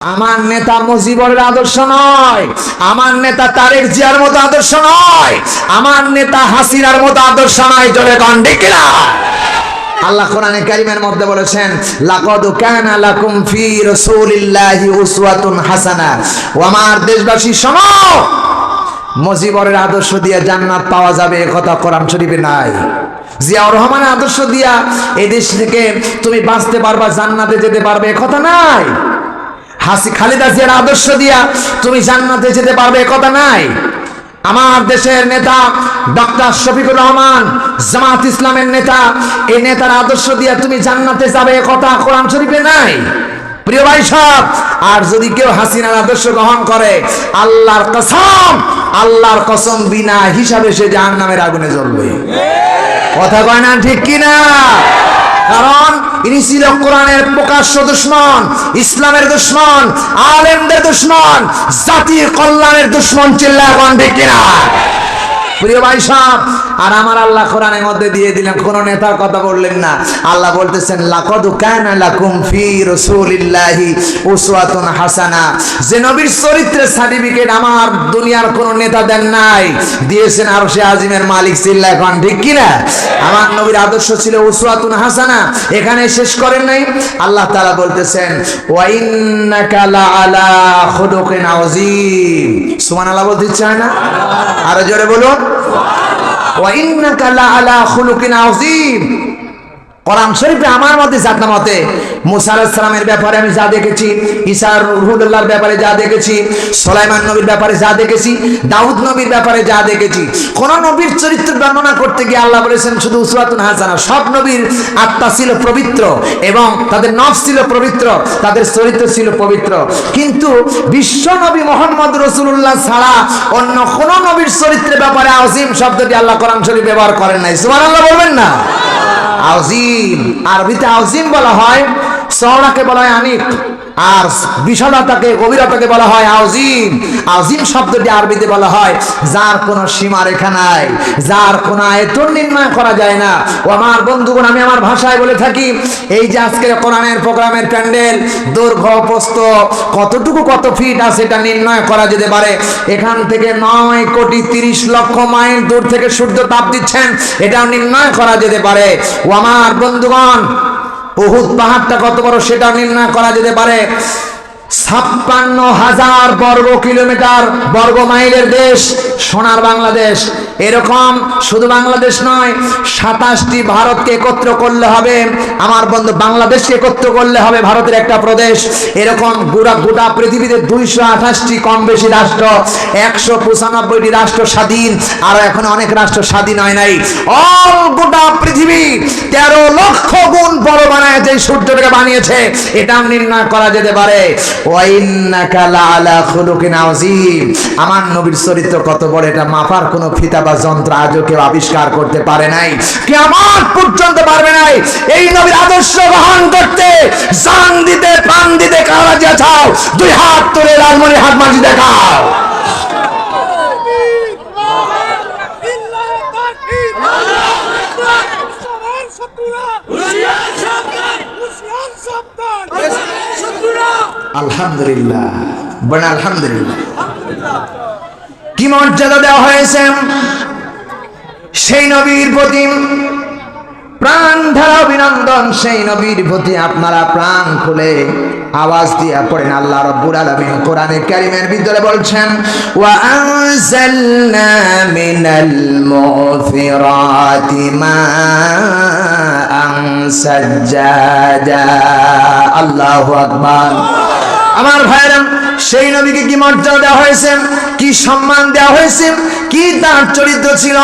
আমার নেতা মুজিবরের আদর্শ নয়, আমার নেতা তারেক জিয়ার মতো আদর্শ নয়, আমার নেতা হাসিনার মতো আদর্শ নয়, জোরে কন্ডিকিরা আল্লাহ কোরআনে কারিমের মধ্যে বলেছেন, লাকাদ কানা লাকুম ফি রাসূলিল্লাহি উসওয়াতুন হাসানা। ও আমার দেশবাসী, শোনো, মুজিবরের আদর্শ দিয়ে জান্নাত পাওয়া যাবে কথা কোরআন শরীফে নাই। জিয়াউর রহমানের আদর্শ দিয়া এই দেশ থেকে তুমি বাঁচতে পারবা, জান্নাতে যেতে পারবে কথা নাই। হাসি খালিদা জিয়ার আদর্শ দিয়া তুমি জান্নাতে যেতে পারবে কথা নাই। আমার দেশের নেতা ডক্টর শফিকুর রহমান, জামাত ইসলামের নেতা এই নেতার আদর্শ দিয়া তুমি জান্নাতে যাবে কথা কোরআন শরীফে নাই। প্রিয় ভাই সব, আর যদি কেউ হাসিনার আদর্শ গ্রহণ করে, আল্লাহর কসম আল্লাহর কসম বিনা হিসাবে সে জাহান্নামের আগুনে জ্বলবে। কথা কয় না ঠিক কিনা? কারণ ইনি ছিল কোরআনের প্রকাশ্য দুশ্মন, ইসলামের দুশ্মন, আলেমদের দুশ্মন, জাতির কল্যাণের দুশ্মন চিল্লা ঠিক কিনা? প্রিয় ভাই সব, আর আমার আল্লাহ কোরআনের মধ্যে দিয়ে দিলেন, কোন নেতার কথা বললেন না। আল্লাহ বলতেছেন, লাকাদ কানা লাকুম ফি রাসূলিল্লাহি উসওয়াতুন হাসানা। যে নবীর চরিত্রের সার্টিফিকেট আমার দুনিয়ার কোন নেতা দেন নাই। দিয়েছেন আর সে আজিমের মালিক চিল্লা এখন ঠিক কিনা আমার নবীর আদর্শ ছিল উসওয়াতুন হাসানা। এখানে শেষ করেন নাই। আল্লাহ তাআলা বলতেছেন, ওয়া ইন্নাকা লা আলা খুলুকিন আযীম। সুবহানাল্লাহ বলতে চায় না? আরও জোরে বলুন। وإنك لعلى خلق عظيم. কোরআন শরীফে আমার মতে জাতনা মতে মুসা আলাইহিস ব্যাপারে আমি যা দেখেছি, ঈসা রুহুল্লাহর ব্যাপারে যা দেখেছি, সুলাইমান নবীর ব্যাপারে যা দেখেছি, দাউদ নবীর ব্যাপারে যা দেখেছি, কোন নবীর চরিত্র বর্ণনা করতে গিয়ে আল্লাহ বলেছেন, শুধু উসওয়াতুন হাসানা, সব নবীর আত্মা ছিল পবিত্র এবং তাদের নফস ছিল পবিত্র, তাদের চরিত্র ছিল পবিত্র। কিন্তু বিশ্ব নবী মোহাম্মদ রসুল্লাহ ছাড়া অন্য কোন নবীর চরিত্রের ব্যাপারে আজিম শব্দটি আল্লাহ কোরআন শরীফ ব্যবহার করেন নাই। সুবহানাল্লাহ বলবেন না? আজিম আরবিতে আজিম বলা হয় চওড়াকে বলা হয় আনিক আর বিশালতাকে গভীরতাকে বলা হয় আজিম। আজিম শব্দটি আরবিতে বলা হয়, যার কোনো সীমা রেখা নাই, যার কোনো আয়তন নির্ণয় করা যায় না। ও আমার বন্ধুগণ, আমি আমার ভাষায় বলে থাকি, এই যে আজকের কোরআনের প্রোগ্রামের প্যান্ডেল, দৈর্ঘ্য প্রস্থ, কতটুকু কত ফিট আছে এটা নির্ণয় করা যেতে পারে? এখান থেকে নয় কোটি তিরিশ লক্ষ মাইল দূর থেকে সূর্য তাপ দিচ্ছেন, এটাও নির্ণয় করা যেতে পারে। ও আমার বন্ধুগণ উহুদ পাহাড়টা কত বড় সেটা নির্ণয় করা যেতে পারে। ছাপ্পান্ন হাজার বর্গ কিলোমিটার বর্গ মাইলের দেশ, সোনার বাংলাদেশ। এরকম শুধু বাংলাদেশ নয়, সাতাশটি ভারতকে একত্র করলে হবে। আমার বন্ধু, বাংলাদেশকে একত্র করলে হবে ভারতের একটা প্রদেশ। এরকম গোটা গোটা পৃথিবীতে দুইশো আঠাশটি কম বেশি রাষ্ট্র, একশো পঁচানব্বইটি রাষ্ট্র স্বাধীন, আর এখন অনেক রাষ্ট্র স্বাধীন হয় নাই। অল গোটা পৃথিবী তেরো লক্ষ গুণ বড় বানায় যে সূর্যটাকে বানিয়েছে। এটাও নির্ণয় করা যেতে পারে। আমার নবীর চরিত্র কত বড়, এটা মাপার কোনো ফিতা বা যন্ত্র আজও কেউ আবিষ্কার করতে পারে নাই। কে আমার পর্যন্ত পারবে নাই। এই নবীর আদর্শ গ্রহণ করতে জান দিতে, প্রাণ দিতে কারা যা চাও দুই হাত তুলে লালমনি হাত মাঝি দেখাও। আলহামদুলিল্লাহ। বলেন আলহামদুলিল্লাহ। কি মর্যাদা দেওয়া হয়েছে? সেই নবীর প্রতি প্রাণ ধারা অভিনন্দন সেই নবীর প্রতি আপনারা প্রাণ খুলে আওয়াজ দিয়া পড়েন। আল্লাহ রব্বুল আলামিন কোরআনে কারীমের ভিতরে বলছেন, ওয়া আনজালনা মিনাল মুফিরাতি মাআন সাজ্জাজা আল্লাহু আকবার। আমার ভাইরা সেই নবীকে কি মর্যাদা দেওয়া হয়েছে? কি সম্মান দেওয়া হয়েছে? কি তার চরিত্র ছিল?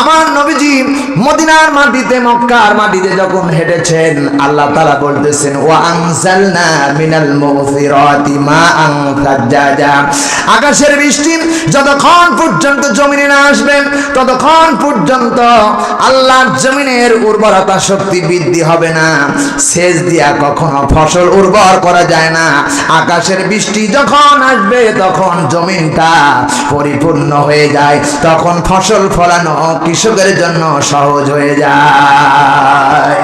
আমার নবীজি মদিনার মাটিতে, মক্কার মাটিতে যখন হেঁটেছেন, আল্লাহ তাআলা বলতেছেন ও আনজালনা মিনাল আকাশের বৃষ্টি যতক্ষণ পর্যন্ত জমিনে না আসবেন ততক্ষণ পর্যন্ত আল্লাহর জমিনের উর্বরতা শক্তি বৃদ্ধি হবে না। সেচ দিয়া কখনো ফসল উর্বর করা যায় না। আকাশের বৃষ্টি যখন আসবে, তখন জমিনটা পরিপূর্ণ হয়ে যায়। তখন ফসল ফলানো কৃষকের জন্য সহজ হয়ে যায়।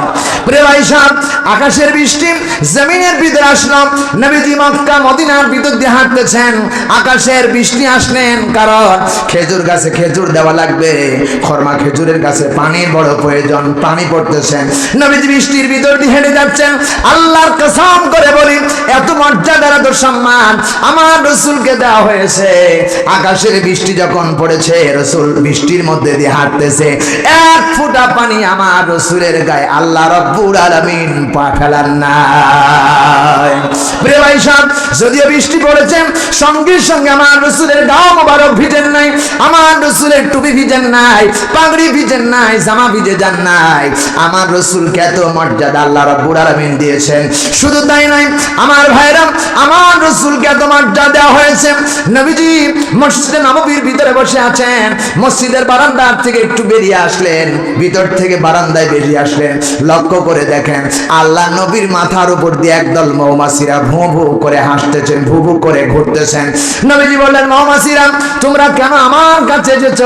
প্রিয় ভাই সাহেব, আকাশের বৃষ্টি জমিনের ভিতরে আসলাম নবীজি মক্কা মদিনার ভিতর দিয়ে হাঁটতেছেন। আকাশের বৃষ্টি আসলেন কারণ খেজুর গাছে খেজুর দেওয়া লাগবে। খরমা খেজুরের গাছে পানির বড় প্রয়োজন পানি পড়তেছেন। নবীজি বৃষ্টির ভিতর দিয়ে হেঁটে যাচ্ছেন। আল্লাহর কসম করে বলি এত মর্যাদার এত সম্মান আমার রসুলকে দেওয়া হয়েছে। আকাশের বৃষ্টি যখন পড়েছে রসুল বৃষ্টির মধ্যে দিয়ে হাঁটতেছে। এক ফুটা পানি আমার রসুলের গায়ে আল্লাহ রব্বুর আলামিন পা ফেলার না প্রিয় ভাই সাহেব, যদিও বৃষ্টি পড়েছে, সঙ্গে সঙ্গে আমার রসুলের গাও মোবারক ভিজেন নাই, আমার রসুলের টুপি ভিজেন নাই, পাগড়ি ভিজেন নাই, জামা ভিজে যান নাই। আমার এত মর্যাদা আল্লাহ রব্বুর আলামিন দিয়েছেন। শুধু তাই নয়, আমার ভাইরা, আমার রসুলকে এত মর্যাদা দেওয়া হয়েছে। নবীজি মসজিদে নববীর ভিতরে বসে আছেন মসজিদের বারান্দার থেকে একটু বেরিয়ে আসলেন, ভিতর থেকে বারান্দায় বেরিয়ে আসলেন। লক্ষ্য করে দেখেন, আল্লাহ নবীর মাথার উপর দিয়ে একদল মৌমাছিরা ভু ভু করে হাসতেছেন, ভু ভু করে ঘুরতেছেন। নবীজি বললেন, মৌমাছিরা, তোমরা কেন আমার কাছে এসেছ?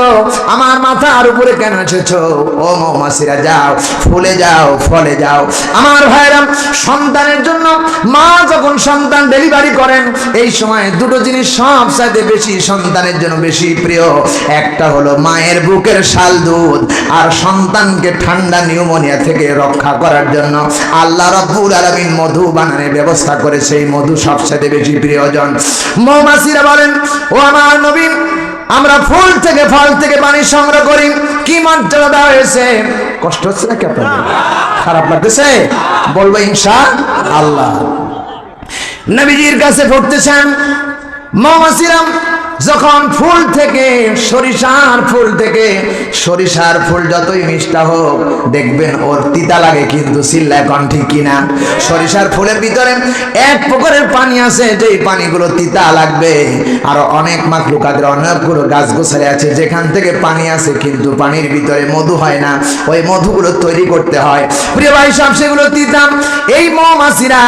আমার মাথার উপরে কেন এসেছ? ও মৌমাছিরা, যাও, ফুলে যাও, ফলে যাও। আমার ভাইরা সন্তানের জন্য মা যখন সন্তান ডেলিভারি করেন, এই সময় দুটো জিনিস সব সাথে বেশি সন্তানের জন্য বেশি প্রিয়। একটা হলো মায়ের বুকের শাল দুধ আর সন্তানকে ঠান্ডা নিউমোনিয়া থেকে রক্ষা করার জন্য। আল্লাহ রব্বুল আলামিন মধু বানানোর ব্যবস্থা করে সেই মধু সবসাথে বেশি প্রিয়জন। মৌমাছিরা বলেন, ও আমার নবীন আমরা ফুল থেকে ফল থেকে পানি সংগ্রহ করি। কি মর্যাদা দেওয়া হয়েছে? কষ্ট হচ্ছে নাকি আপনাদের? খারাপ লাগতেছে? বলব ইনশা আল্লাহ। নবীজির কাছে পড়তেছেন মৌমাছিরাম যখন ফুল থেকে, সরিষার ফুল থেকে, সরিষার ফুল যতই মিষ্টা হোক, দেখবেন ওর তিতা লাগে কিন্তু চিল্লায় কন ঠিক কিনা। সরিষার ফুলের ভিতরে এক পুকুরের পানি আছে, যেই পানিগুলো তিতা লাগবে। আর অনেক মাকলুকাদের অনেকগুলো গাছ গোছালে আছে, যেখান থেকে পানি আছে কিন্তু পানির ভিতরে মধু হয় না। ওই মধুগুলো তৈরি করতে হয়। প্রিয় ভাই, সব সেগুলো তিতাম এই মৌমাছিরা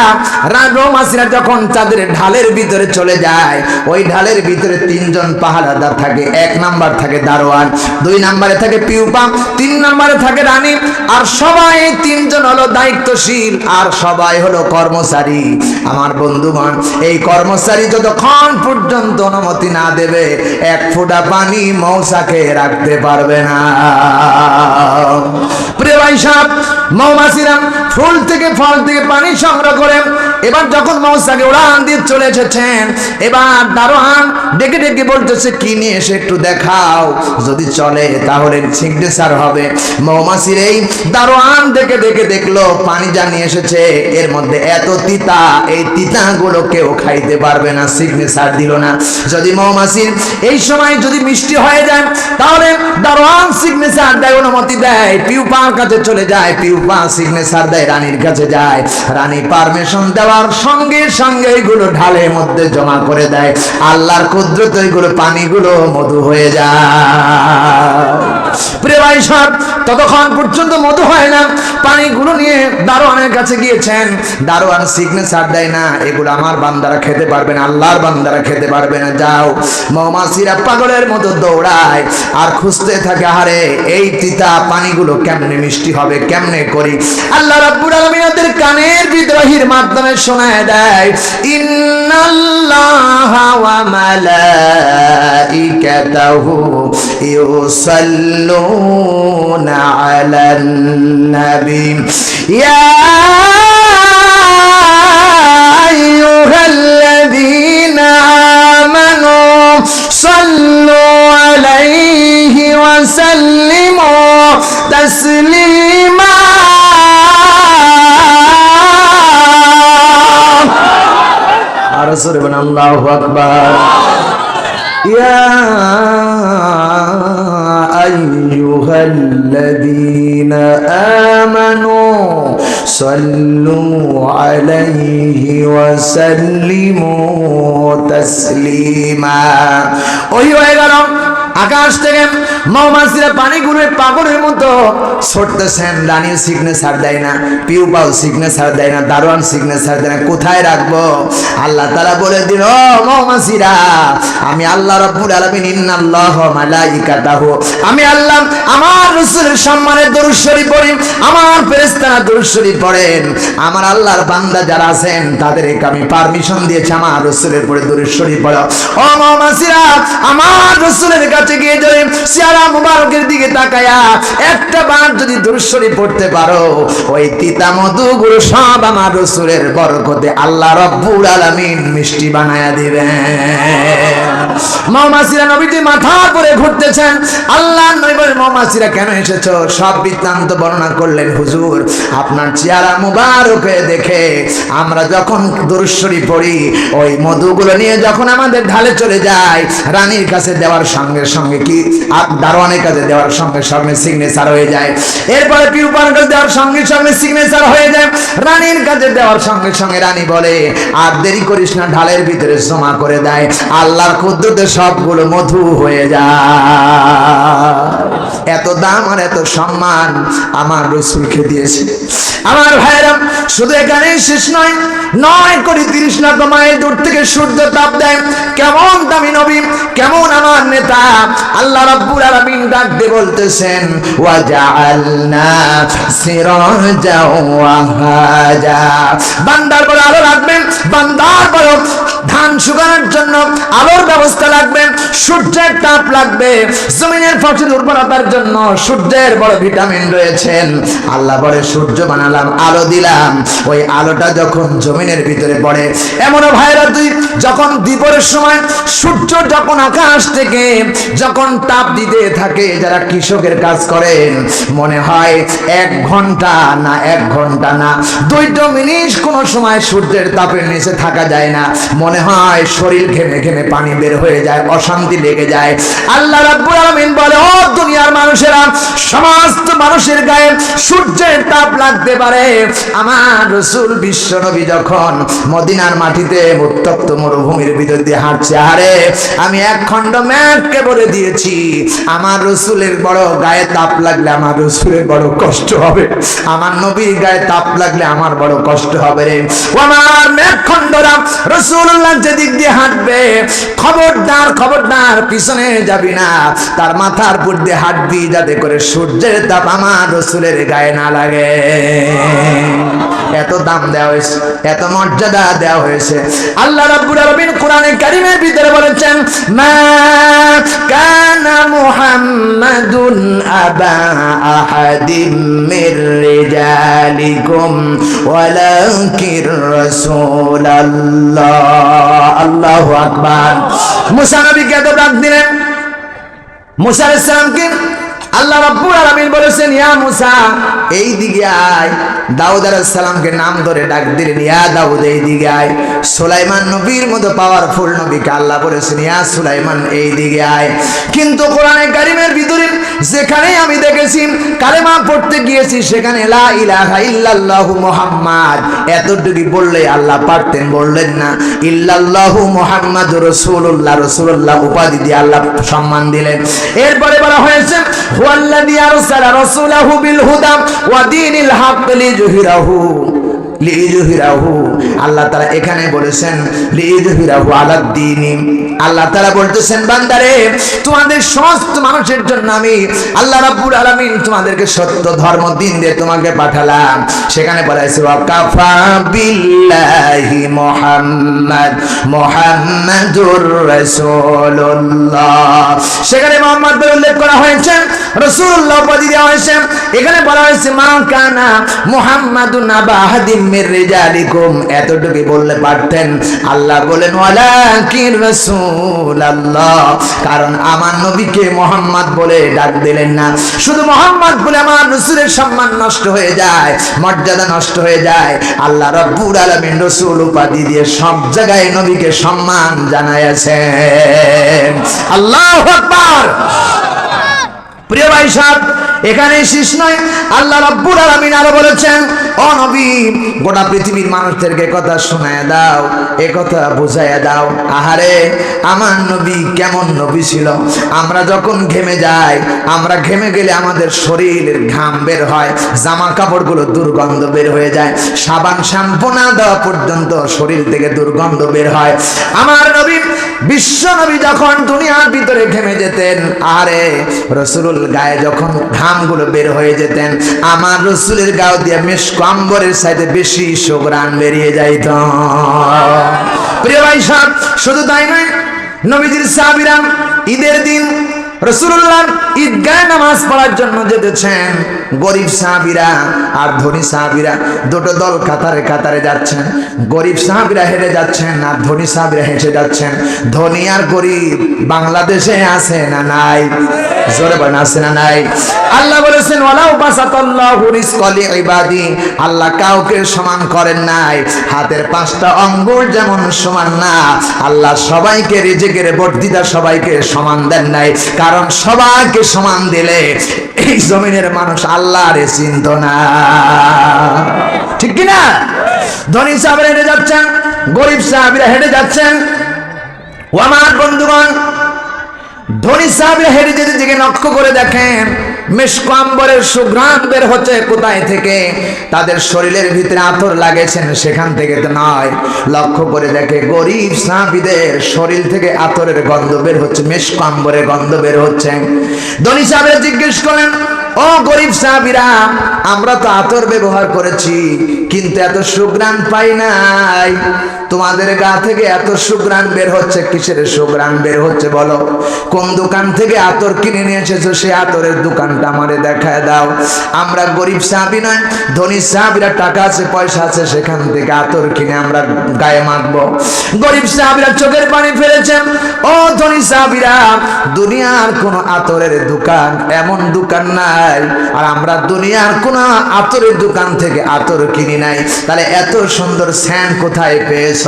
মৌমাছিরা যখন তাদের ঢালের ভিতরে চলে যায়, ওই ঢালের ভিতরে তিনজন পাহারাদার থাকে, এক নাম্বার থাকে দারোয়ান, দুই নাম্বারে থাকে পিউপা, তিন নাম্বারে থাকে রানী, আর সবাই তিনজন হলো দায়িত্বশীল, আর সবাই হলো কর্মচারী। আমার বন্ধুগণ, এই কর্মচারী যতক্ষণ পর্যন্ত অনুমতি না দেবে, এক ফোঁটা পানি মৌসাকে রাখতে পারবে না। প্রিয় ভাই সাহেব, মৌমাছিরা ফুল থেকে ফল থেকে পানি সংগ্রহ করে, এবার যখন মৌসাকে উড়ান দিয়ে চলে এসেছেন, এবার দারোয়ান ডেকে ডেকে বলতেছে? কি নিয়ে এসে একটু দেখাও। যদি চলে, তাহলে সিগনেচার হবে। মৌমাছির এই দারোয়ান দেখে দেখে দেখল, পানি যা নিয়ে এসেছে। এর মধ্যে এত তিতা, এই তিতা গুলো কেউ খাইতে পারবে না সিগনেচার দিল না। যদি মৌমাছির এই সময় যদি মিষ্টি হয়ে যায়, তাহলে দারোয়ান সিগনেচার দেয়, অনুমতি দেয়। পিউপার কাছে চলে যায় পিউপা সিগনেচার দেয়, রানীর কাছে যায়। রানী পারমিশন দেওয়ার সঙ্গে সঙ্গে এগুলো ঢালের মধ্যে জমা করে দেয়। আল্লাহর কুদরত এগুলো পানিগুলো মধু হয়ে যায়। প্রিয় ভাই সব ততক্ষণ পর্যন্ত মধু হয় না, পানিগুলো নিয়ে দারোয়ানের কাছে গিয়েছেন। দারোয়ান সিগনেচার দেয় না, এগুলো আমার বান্দারা খেতে পারবে না, আল্লাহর বান্দারা খেতে পারবে না। যাও, মৌমাছিরা পাগলের মতো দৌড়ায়, আর খুঁজতে থাকে হারে এই তিতা পানিগুলো কেমনে মিষ্টি হবে, কেমনে করি? আল্লাহ রাব্বুল আলামিন ওদের কানের বিদ্রোহীর মাধ্যমে শোনায় দেয়, ইন্নাল্লাহা ওয়া মালাইকাতাহু يصلون على النبي. يا أيها الذين آمنوا صلوا عليه وسلموا تسليما. رسول الله أكبر. يا أيها الذين آمنوا صلوا عليه وسلموا تسليما ওই হয়ে গেল আকাশ থেকে মৌমাছিরা পানিগুলোর পাগলের মতো ছড়তেছেন রানীর সিগনেচার দেয় না পিউ পাও সিগনেচার দেয় না, দারোয়ান সিগনেচার দেয় না, কোথায় রাখব? আল্লাহ তারা বলে দিল মৌমাছিরা, আমি আল্লাহ রব্বুল আলামিন, ইন্নাল্লাহ মালাইকাতাহু, আমি আল্লাহ, আমার রাসূলের সম্মানে দরুদ শরীফ পড়ি, আমার ফেরেশতারা দরুদ শরীফ পড়েন। আমার আল্লাহর বান্দা যারা আছেন, তাদেরকে আমি পারমিশন দিয়েছি, আমার রাসূলের পরে দরুদ শরীফ পড়ো। ও মৌমাছিরা, আমার রাসূলের কাছে গিয়ে যদি সিয়ারা মুবারকের দিকে তাকায়া একটা বার যদি দরুদ শরীফ পড়তে পারো, ওই তিতা মধুগুলো সব আমার রসুরের বরকতে আল্লাহ রব্বুল আলামিন মিষ্টি বানায়া দিবেন। মৌমাছিরা নবীজি মাথা করে ঘুরতেছেন। আল্লাহ নবীর মৌমাছিরা কেন এসেছ? সব বৃত্তান্ত বর্ণনা করলেন হুজুর। আপনার চেহারা মুবারক দেখে আমরা যখন দুরুশ্বরী পড়ি, ওই মধুগুলো নিয়ে যখন আমাদের ঢালে চলে যায়, রানীর কাছে দেওয়ার সঙ্গে সঙ্গে কি? দারোয়ানের কাছে দেওয়ার সঙ্গে সঙ্গে সিগনেচার হয়ে যায়। এরপরে পিউপার কাছে দেওয়ার সঙ্গে সঙ্গে সিগনেচার হয়ে যায়। রানীর কাছে দেওয়ার সঙ্গে সঙ্গে রানী বলে, আর দেরি করিস না, ঢালের ভিতরে জমা করে দেয়। আল্লাহর কুদ্দুতে সবগুলো মধু হয়ে যায়। এত দাম আর এত সম্মান আমার রসুলকে দিয়েছে। আমার ভাইরা শুধু এখানে শেষ নয় নয় কোটি তিরিশ লক্ষ মাইল দূর থেকে সূর্য তাপ দেয়। কেমন দামি নবী, কেমন আমার নেতা। আল্লাহ রাব্বুল আলামিন ডাক দিয়ে বলতেছেন বান্দার বড় আলো রাখবেন, বান্দার বড় ধান শুকানোর জন্য আলোর ব্যবস্থা লাগবে, সূর্যের তাপ লাগবে, জমিনের ফসল উর্বরতার জন্য সূর্যের বড় ভিটামিন রয়েছেন। আল্লাহ বলে, সূর্য বানালাম, আলো দিলাম। ওই আলোটা যখন জমিনের ভিতরে পড়ে, এমনও ভাইরা তুই যখন দ্বীপরের সময় সূর্য যখন আকাশ থেকে যখন তাপ দিতে থাকে, যারা কৃষকের কাজ করেন, মনে হয় এক ঘণ্টা না এক ঘণ্টা না, দুইটো মিনিট কোন সময় সূর্যের তাপের নিচে থাকা যায় না। মনে হয় শরীর ঘেমে ঘেমে পানি বের হয়ে যায়, অশান্তি লেগে যায়। আল্লাহ রাব্বুল আলামিন বলে, ও দুনিয়ার মানুষেরা, সমস্ত মানুষের গায়ে সূর্যের তাপ লাগতে পারে। আমার রসুল বিশ্ব নবী যখন মদিনার মাটিতে উত্তপ্ত মরুভূমির ভিতর দিয়ে হাঁটছে, আরে, আমি এক খণ্ড ম্যাপকে বলে দিয়েছি, আমার রসুলের বড় গায়ে তাপ লাগলে আমার রসুলের বড় কষ্ট হবে। আমার নবীর গায়ে তাপ লাগলে আমার বড় কষ্ট হবে রে। আমার ম্যাপ খণ্ডরা রসুল্লাহ যেদিক দিয়ে হাঁটবে, খবরদার খবরদার, পিছনে যাবি না। তার মাথার উপর দিয়ে হাঁটবি যাতে করে সূর্যের তাপ আমার রসুলের গায়ে না লাগে। এত দাম দেওয়া হয়েছে, এত মর্যাদা দেওয়া হয়েছে। আল্লাহ রাব্বুল আলামিন কোরআনে কারিমের ভিতরে বলেছেন, মা কানা মুহাম্মাদুন আবা আহাদিম মির রিজালিকুম ওয়ালাকির রাসূলুল্লাহ। আল্লাহু আকবার। মুসা নবীকে এত ডাক দিলেন। মুসা আলাইহিস সালামকে আল্লাহ রাব্বুল আলামিন বলেছেন, ইয়া মুসা, এই দিকে আয়। দাউদ আলাইহিস সালামকে নাম ধরে ডাক দিলেন, ইয়া দাউদ, এই দিকে আয়। সুলাইমান নবীর মতো পাওয়ারফুল নবীকে আল্লাহ বলেছেন, ইয়া সুলাইমান, এই দিকে আয়। কিন্তু কোরআনে কারিমের ভিতরে যেখানে আমি দেখেছি, কালেমা পড়তে গিয়েছি, সেখানে লা ইলাহা ইল্লাল্লাহু মুহাম্মাদ। এতটুকু বললে আল্লাহ পারতেন, বললেন না। ইল্লাল্লাহু মুহাম্মাদুর রাসূলুল্লাহ রাসূলুল্লাহ উপাধি দিয়ে আল্লাহ সম্মান দিলেন। এরপরে বলা হয়েছে হুয়াল্লাযী আরসালা রাসূলাহু বিল হুদা ওয়া দীনিল হক লিযুহিরাহু। তোমাদেরকে সত্য ধর্ম, দিন দিয়ে তোমাকে পাঠালাম। সেখানে বলা সেখানে মোহাম্মদ উল্লেখ করা হয়েছে, রাসূলুল্লাহ দেওয়া হয়েছে। এখানে বলা হয়েছে, মা কানা মুহাম্মাদুন আবা আহাদিম এতটুকু বললে পারতেন। আল্লাহ বলেন কারণ আমার নবীকে মোহাম্মদ বলে ডাক দিলেন না। শুধু মোহাম্মদ বলে আমার রসুলের সম্মান নষ্ট হয়ে যায়, মর্যাদা নষ্ট হয়ে যায়। আল্লাহ রব্বুল আলামিন রসুল উপাধি দিয়ে সব জায়গায় নবীকে সম্মান জানাইয়াছেন। আল্লাহু আকবার! প্রিয় ভাই সাহেব এখানে শেষ নয়। আল্লাহ রাব্বুল আলামিন আরও বলেছেন, ও নবী, গোটা পৃথিবীর মানুষদেরকে কথা শোনায় দাও, এ কথা বুঝাইয়া দাও। আহারে, আমার নবী কেমন নবী ছিল? আমরা যখন ঘেমে যাই, আমরা ঘেমে গেলে আমাদের শরীরের ঘাম বের হয় জামা কাপড়গুলো দুর্গন্ধ বের হয়ে যায়, সাবান শ্যাম্পু না দেওয়া পর্যন্ত শরীর থেকে দুর্গন্ধ বের হয়। আমার নবী, বিশ্ব নবী যখন দুনিয়ার ভিতরে ঘেমে যেতেন আরে রসুল গায়ে যখন ঘামগুলো বের হয়ে যেতেন, আমার রসুলের গাও দিয়ে মেশ কম্বরের সাইডে বেশি শোকরান বেরিয়ে যাইত। প্রিয় ভাই সাহেব, শুধু তাই নয়, নবীজির সাহাবিরাম ঈদের দিন রসুল্লাহ ঈদগায় নামাজ পড়ার জন্য যেতেছেন। গরিব সাহাবিরা আর ধনী সাহাবিরা দুটো দল কাতারে কাতারে যাচ্ছেন। গরিব সাহাবিরা হেঁটে যাচ্ছেন আর ধনী সাহাবিরা হেঁটে যাচ্ছেন। ধনী আর গরিব বাংলাদেশে আছে না নাই? জোরে বলেন, আছে না নাই? আল্লাহ বলেছেন, ওয়ালাউ বাসাতাল্লাহু রিজকালি ইবাদি আল্লাহ কাউকে সমান করেন নাই। হাতের পাঁচটা আঙ্গুল যেমন সমান না, আল্লাহ সবাইকে রিজিকের বর্ধিতা সবাইকে সমান দেন নাই। কারণ সবাইকে সমান দিলে এই জমিনের মানুষ আল্লাহর চিন্ত না। ঠিক কিনা? ধনী সাহেবরা হেঁটে যাচ্ছেন, গরিব সাহেবরা হেঁটে যাচ্ছেন। ও আমার বন্ধুগণ, ধনী সাহেবরা হেঁটে যেতে যেখানে লক্ষ্য করে দেখেন মেশকাম্বরের সুঘ্রাণ বের হচ্ছে কোথায় থেকে? তাদের শরীরের ভিতরে আতর লাগেছেন, সেখান থেকে তো নয়। লক্ষ্য করে দেখে গরিব সাহাবিদের শরীর থেকে আতরের গন্ধ বের হচ্ছে মেশকাম্বরের গন্ধ বের হচ্ছে। ধনী সাহেবরা জিজ্ঞেস করলেন, ও গরিব সাহাবিরা আমরা তো আতর ব্যবহার করেছি, কিন্তু এত সুগ্রাণ পাই নাই। তোমাদের গা থেকে এত সুগ্রাণ বের হচ্ছে, কিসের সুগ্রাণ বের হচ্ছে বলো? কোন দোকান থেকে আতর কিনে নিয়ে এসেছ, সে আতরের দোকানটা আমারে দেখায় দাও। আমরা গরিব সাহাবি নয়, ধনী সাহাবিরা টাকা আছে, পয়সা আছে, সেখান থেকে আতর কিনে আমরা গায়ে মাখবো। গরিব সাহাবিরা চোখের পানি ফেলেছেন ও ধনী সাহাবিরা, দুনিয়ার কোন আতরের দোকান এমন দোকান নাই, আর আমরা দুনিয়ার কোন আতরের দোকান থেকে আতর কিনি নাই। তাহলে এত সুন্দর স্যান কোথায় পেয়েছ?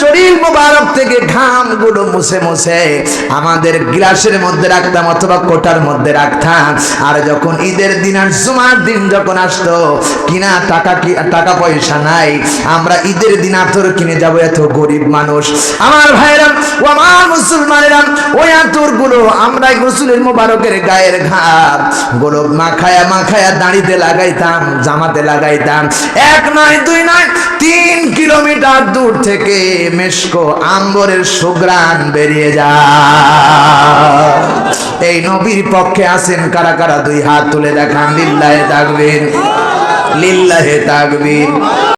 শরীর থেকে মুছে মুছে আমাদের গ্লাসের মধ্যে রাখতাম অথবা কোটার মধ্যে রাখতাম। আর যখন ঈদের দিন আর জুমার দিন যখন আসতো, কিনা টাকা কি টাকা পয়সা নাই, আমরা ঈদের দিন আতর কিনে যাব গরিব মানুষ। আমার ভাইরা ও আমার মুসলমানেরা, ওই আতরগুলো আমরা রসুলের মোবারকের গায়ের ঘামগুলো মাখায়া মাখায়া দাঁড়িতে লাগাইতাম, জামাতে লাগাইতাম। এক নয়, দুই নয়, তিন কিলোমিটার দূর থেকে মেশকো আম্বরের সুগ্রাণ বেরিয়ে যায়। এই নবীর পক্ষে আছেন কারা কারা? দুই হাত তুলে দেখান, লিল্লাহে তাকবীর। লিল্লাহে তাকবীর।